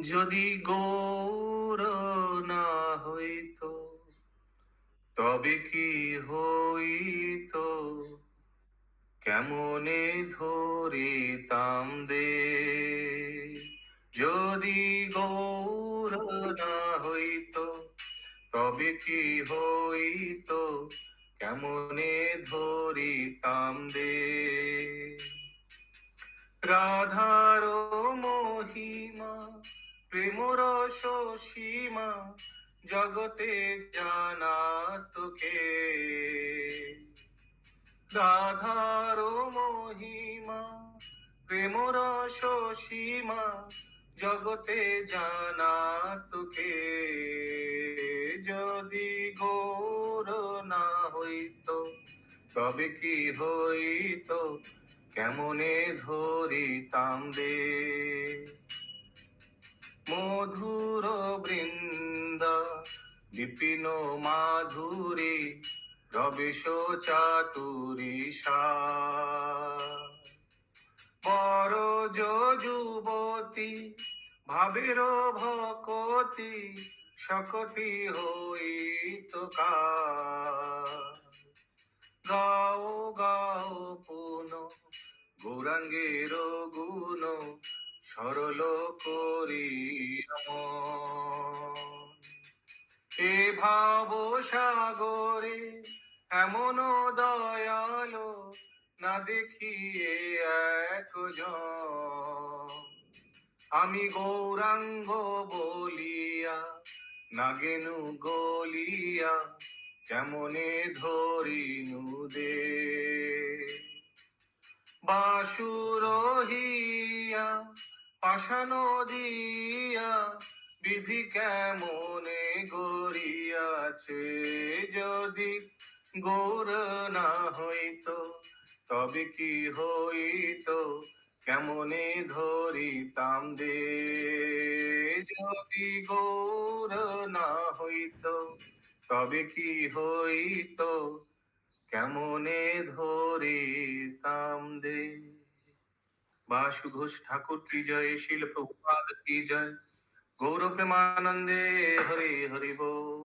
যদি গৌর না হইত, তবে কি হইত? কেমনে ধরিতাম দে? যদি গৌর না হইত, তবে কি হইত? কেমনে ধরিতাম দে? রাধার সীমা জগতে জানা তোকে। রাধার মহিমা, প্রেমর সীমা জগতে জানা তোকে। যদি গৌর না হইত, তবে কি হইত? কেমনে ধরিতাম রে? মধুর বৃন্দা, বিপিন মাধুরী, রবেশ চাতুরী বড় যুবতী, ভাবের ভকতি, শকতি হইত গাও গাও পুন, গৌরাঙ্গের গুণ সরল করি এ ভাব সাগরে এমন দয়ালো না দেখিয়ে একজন। আমি গৌরাঙ্গ বলিয়া, নাগেনু গলিয়া কেমনে ধরিনু দে। বাসুরহিয়া পাশানো দিয়া বিধি কেমনে গড়িয়াছে? যদি গৌর না হইত, তবে কি হইত? কেমনে ধরিতাম দে যদি গৌর না হইত, তবে কি হইত? কেমনে ধরিতাম বাসু ঘোষ ঠাকুর কি জয়? শিল প্রভুপাদ কি জয়? গৌর প্রেমানন্দে হরে হরি বল